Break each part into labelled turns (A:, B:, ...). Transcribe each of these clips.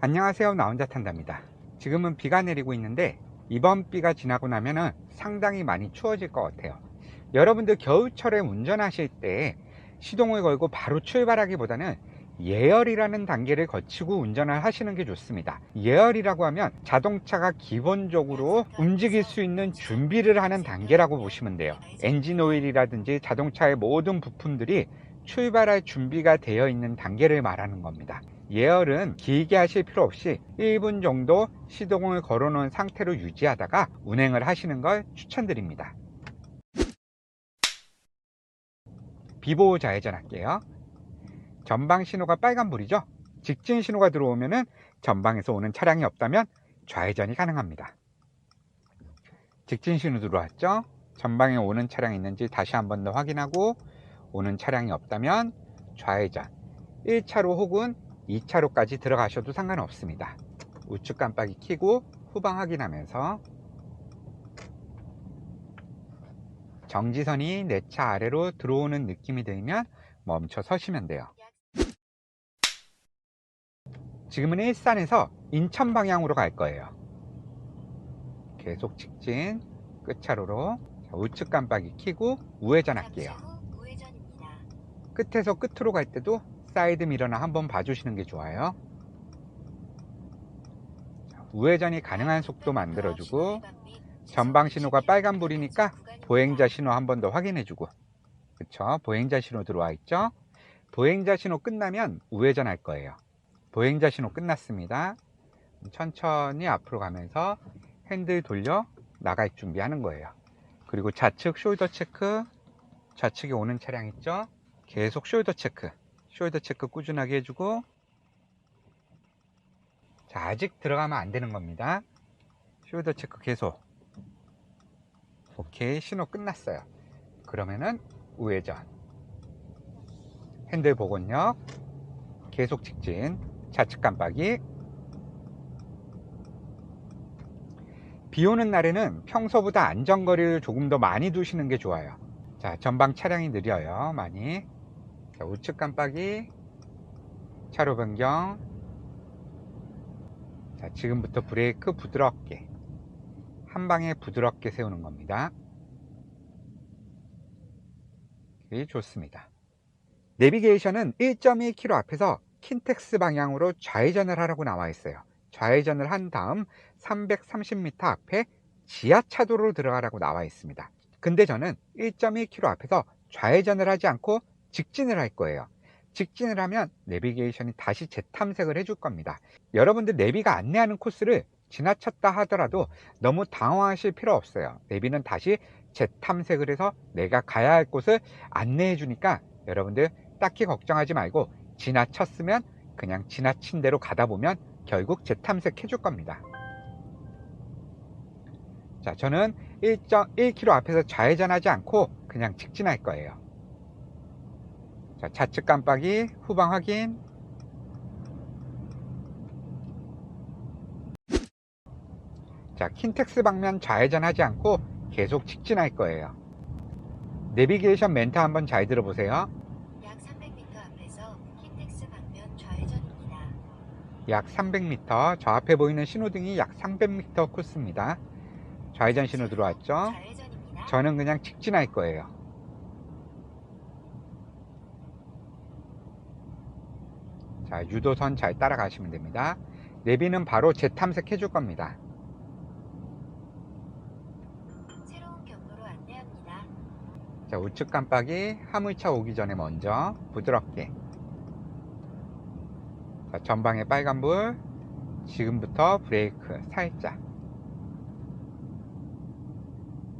A: 안녕하세요. 나 혼자 탄답니다. 지금은 비가 내리고 있는데 이번 비가 지나고 나면은 상당히 많이 추워질 것 같아요. 여러분들 겨울철에 운전하실 때 시동을 걸고 바로 출발하기보다는 예열이라는 단계를 거치고 운전을 하시는 게 좋습니다. 예열이라고 하면 자동차가 기본적으로 움직일 수 있는 준비를 하는 단계라고 보시면 돼요. 엔진 오일이라든지 자동차의 모든 부품들이 출발할 준비가 되어 있는 단계를 말하는 겁니다 예열은 길게 하실 필요 없이 1분 정도 시동을 걸어 놓은 상태로 유지하다가 운행을 하시는 걸 추천드립니다. 비보호 좌회전 할게요. 전방 신호가 빨간불이죠? 직진 신호가 들어오면은 전방에서 오는 차량이 없다면 좌회전이 가능합니다. 직진 신호 들어왔죠? 전방에 오는 차량이 있는지 다시 한 번 더 확인하고 오는 차량이 없다면 좌회전. 1차로 혹은 2차로까지 들어가셔도 상관없습니다. 우측 깜빡이 켜고 후방 확인하면서 정지선이 내 차 아래로 들어오는 느낌이 들면 멈춰 서시면 돼요. 지금은 일산에서 인천 방향으로 갈 거예요. 계속 직진 끝차로로. 자, 우측 깜빡이 켜고 우회전 할게요. 끝에서 끝으로 갈 때도 사이드 미러나 한번 봐주시는 게 좋아요. 자, 우회전이 가능한 속도 만들어주고 전방 신호가 빨간불이니까 보행자 신호 한 번 더 확인해주고. 그쵸? 보행자 신호 들어와 있죠? 보행자 신호 끝나면 우회전 할 거예요. 보행자 신호 끝났습니다. 천천히 앞으로 가면서 핸들 돌려 나갈 준비하는 거예요. 그리고 좌측 숄더 체크 좌측에 오는 차량 있죠? 계속 숄더 체크 숄더 체크 꾸준하게 해주고 자 아직 들어가면 안 되는 겁니다. 숄더 체크 계속. 오케이 신호 끝났어요. 그러면은 우회전. 핸들 복원력 계속 직진 좌측 깜빡이. 비 오는 날에는 평소보다 안전거리를 조금 더 많이 두시는 게 좋아요. 자 전방 차량이 느려요 많이 자, 우측 깜빡이. 차로 변경. 자 지금부터 브레이크 부드럽게. 한 방에 부드럽게 세우는 겁니다. 좋습니다. 내비게이션은 1.1km 앞에서 킨텍스 방향으로 좌회전을 하라고 나와 있어요. 좌회전을 한 다음 330m 앞에 지하차도로 들어가라고 나와 있습니다. 근데 저는 1.1km 앞에서 좌회전을 하지 않고 직진을 할 거예요. 직진을 하면 내비게이션이 다시 재탐색을 해줄 겁니다. 여러분들 내비가 안내하는 코스를 지나쳤다 하더라도 너무 당황하실 필요 없어요. 내비는 다시 재탐색을 해서 내가 가야 할 곳을 안내해 주니까 여러분들 딱히 걱정하지 말고 지나쳤으면 그냥 지나친 대로 가다 보면 결국 재탐색 해 줄 겁니다. 자 저는 1.1km 앞에서 좌회전하지 않고 그냥 직진할 거예요 자, 좌측 깜빡이 후방 확인. 자 킨텍스 방면 좌회전하지 않고 계속 직진할 거예요. 내비게이션 멘트 한번 잘 들어보세요.
B: 약 300m 앞에서 킨텍스 방면 좌회전입니다.
A: 약 300m 저 앞에 보이는 신호등이 약 300m 코스입니다. 좌회전 신호 들어왔죠?
B: 좌회전입니다.
A: 저는 그냥 직진할 거예요 자 유도선 잘 따라가시면 됩니다. 내비는 바로 재탐색 해 줄 겁니다.
B: 새로운 경로로 안내합니다.
A: 자 우측 깜빡이 화물차 오기 전에 먼저 부드럽게. 자, 전방에 빨간불 지금부터 브레이크 살짝.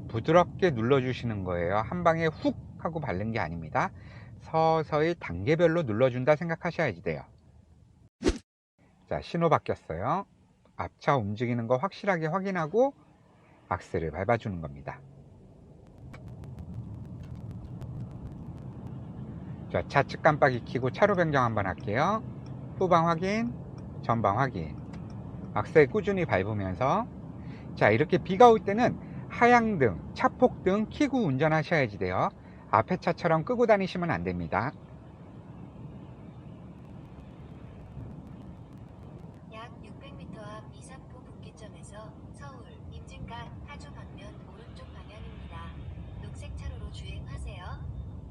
A: 부드럽게 눌러주시는 거예요. 한 방에 훅 하고 바른 게 아닙니다. 서서히 단계별로 눌러준다 생각하셔야지 돼요 자 신호 바뀌었어요 앞차 움직이는 거 확실하게 확인하고 악셀을 밟아주는 겁니다 자, 좌측 깜빡이 켜고 차로 변경 한번 할게요. 후방 확인, 전방 확인. 악셀 꾸준히 밟으면서 자, 이렇게 비가 올 때는 하향등, 차폭등 켜고 운전하셔야지 돼요. 앞에 차처럼 끄고 다니시면 안 됩니다.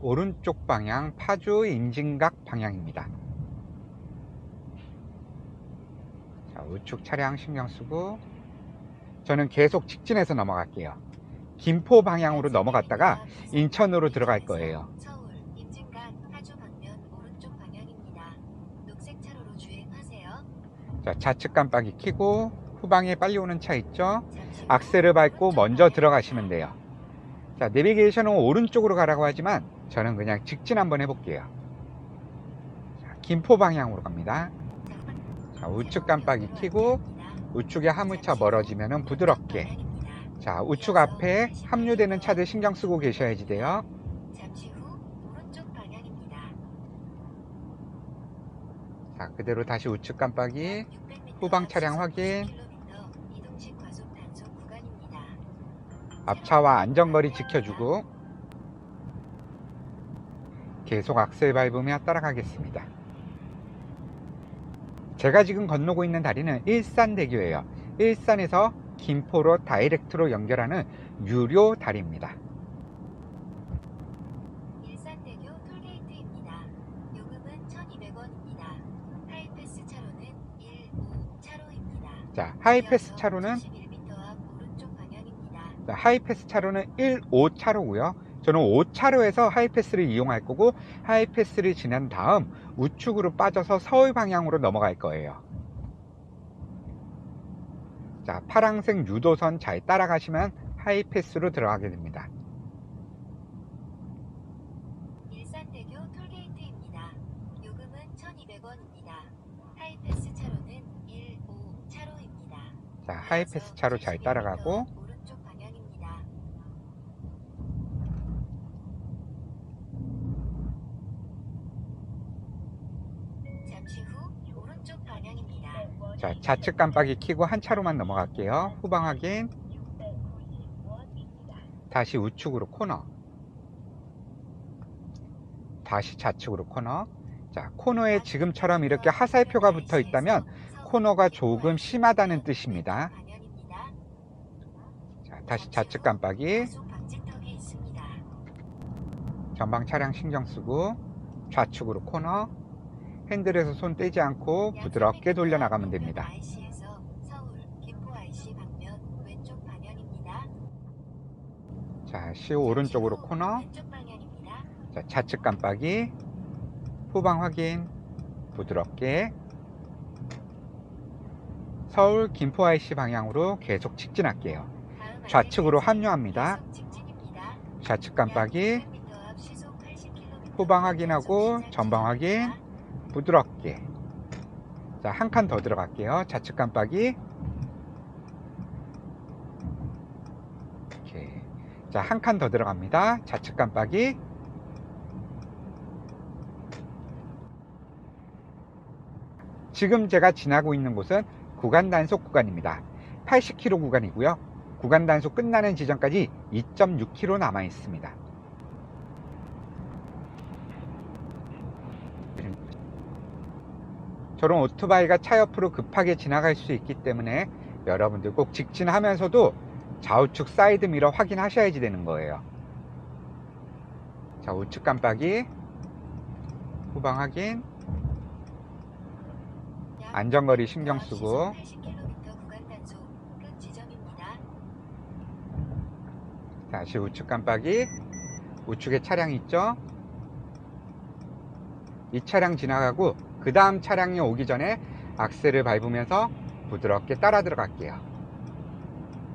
A: 오른쪽 방향 파주 임진각 방향입니다. 자, 우측 차량 신경 쓰고 저는 계속 직진해서 넘어갈게요. 김포 방향으로 넘어갔다가 인천으로 들어갈 거예요. 자, 좌측 깜빡이 켜고 후방에 빨리 오는 차 있죠? 악셀을 밟고 먼저. 들어가시면 돼요. 자, 내비게이션은 오른쪽으로 가라고 하지만 저는 그냥 직진 한번 해볼게요. 자, 김포 방향으로 갑니다. 자, 우측 깜빡이 켜고 우측에 화물차 멀어지면 부드럽게. 자, 우측 앞에 합류되는 차들 신경 쓰고 계셔야지 돼요. 자, 그대로 다시 우측 깜빡이.
B: 600m
A: 후방 차량 확인.
B: 90km 이동식 과속 단속 구간입니다.
A: 앞차와 안전거리 지켜주고 계속 악셀 밟으며 따라가겠습니다. 제가 지금 건너고 있는 다리는 일산대교예요. 일산에서 김포로 다이렉트로 연결하는 유료 다리입니다.
B: 일산대교 톨게이트입니다. 요금은 1,200원입니다. 하이패스 차로는 1, 5 차로입니다.
A: 자, 하이패스 차로는
B: 51m 앞 오른쪽 방향입니다.
A: 자, 하이패스 차로는 1, 5 차로고요. 저는 5차로에서 하이패스를 이용할 거고 하이패스를 지난 다음 우측으로 빠져서 서울 방향으로 넘어갈 거예요. 자, 파랑색 유도선 잘 따라가시면 하이패스로 들어가게 됩니다.
B: 일산대교 톨게이트입니다. 요금은 1,200원입니다. 하이패스 차로는 1, 5 차로입니다.
A: 자, 하이패스 차로 잘 따라가고
B: 오른쪽 방향입니다. 잠시 후 오른쪽 방향입니다.
A: 자, 좌측 깜빡이 켜고 한 차로만 넘어갈게요. 후방 확인. 다시 우측으로 코너. 다시 좌측으로 코너. 자, 코너에 지금처럼 이렇게 하살표가 붙어 있다면 코너가 조금 심하다는 뜻입니다. 자, 다시 좌측 깜빡이. 전방 차량 신경 쓰고 좌측으로 코너. 핸들에서 손 떼지 않고 부드럽게 돌려 나가면 됩니다. 자, 시 오른쪽으로 코너. 자, 좌측 깜빡이. 후방 확인. 부드럽게. 서울 김포 IC 방향으로 계속 직진할게요. 좌측으로 합류합니다. 좌측 깜빡이.
B: 약 600m 앞 시속 80km
A: 후방 확인하고 전방 확인. 부드럽게. 자, 한 칸 더 들어갈게요. 좌측 깜빡이. 이렇게. 자, 한 칸 더 들어갑니다. 좌측 깜빡이. 지금 제가 지나고 있는 곳은 구간 단속 구간입니다. 80km 구간이고요. 구간 단속 끝나는 지점까지 2.6km 남아 있습니다. 저런 오토바이가 차 옆으로 급하게 지나갈 수 있기 때문에 여러분들 꼭 직진하면서도 좌우측 사이드 미러 확인하셔야지 되는 거예요. 자, 우측 깜빡이, 후방 확인,
B: 약
A: 안전거리
B: 600m
A: 신경
B: 앞
A: 쓰고,
B: 시속 80km 구간 단속 끝 지점입니다.
A: 다시 우측 깜빡이, 우측에 차량 있죠? 이 차량 지나가고, 그 다음 차량이 오기 전에 악셀을 밟으면서 부드럽게 따라 들어갈게요.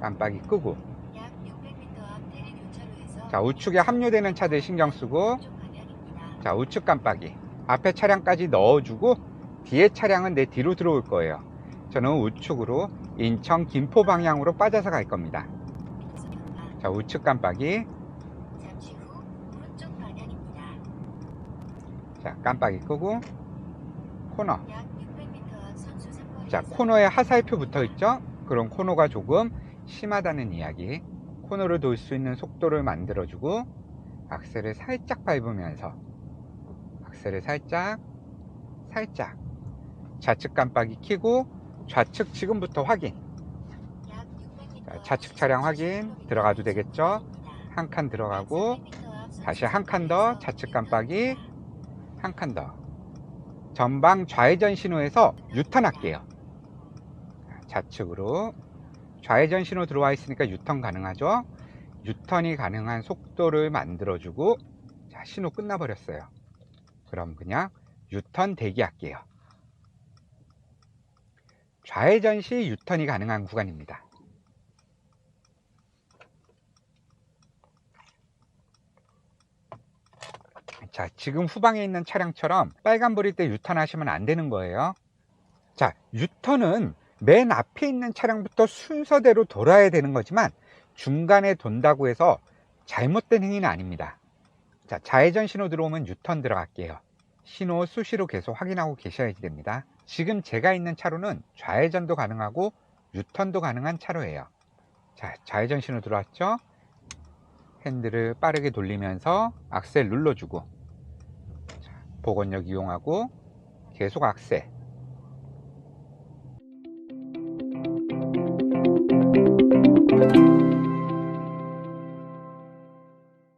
A: 깜빡이 끄고,
B: 약 600m 앞 대리 교차로에서
A: 자, 우측에 합류되는 차들 신경 쓰고. 자, 우측 깜빡이. 앞에 차량까지 넣어주고, 뒤에 차량은 내 뒤로 들어올 거예요. 저는 우측으로 인천 김포 방향으로 빠져서 갈 겁니다. 자, 우측 깜빡이. 자, 깜빡이 끄고, 코너.
B: 약 600m 앞 선수 3거리에서
A: 자, 코너에 하살표 붙어 있죠? 그런 코너가 조금 심하다는 이야기. 코너를 돌 수 있는 속도를 만들어주고, 악셀을 살짝 밟으면서, 악셀을 살짝, 살짝, 좌측 깜빡이 켜고, 좌측 지금부터 확인.
B: 약 600m
A: 자,
B: 앞
A: 좌측 차량
B: 70km
A: 확인 들어가도 되겠죠? 한 칸 들어가고,
B: 300m 앞
A: 다시 한 칸 더 좌측 깜빡이 한 칸 더 전방 좌회전 신호에서 유턴 할게요. 좌측으로 좌회전 신호 들어와 있으니까 유턴 가능하죠? 유턴이 가능한 속도를 만들어 주고 자 신호 끝나 버렸어요. 그럼 그냥 유턴 대기할게요. 좌회전 시 유턴이 가능한 구간입니다 자, 지금 후방에 있는 차량처럼 빨간불일 때 유턴하시면 안 되는 거예요. 자, 유턴은 맨 앞에 있는 차량부터 순서대로 돌아야 되는 거지만 중간에 돈다고 해서 잘못된 행위는 아닙니다. 자, 좌회전 신호 들어오면 유턴 들어갈게요. 신호 수시로 계속 확인하고 계셔야 됩니다. 지금 제가 있는 차로는 좌회전도 가능하고 유턴도 가능한 차로예요. 자, 좌회전 신호 들어왔죠? 핸들을 빠르게 돌리면서 악셀 눌러주고 자, 복원력 이용하고 계속 악셀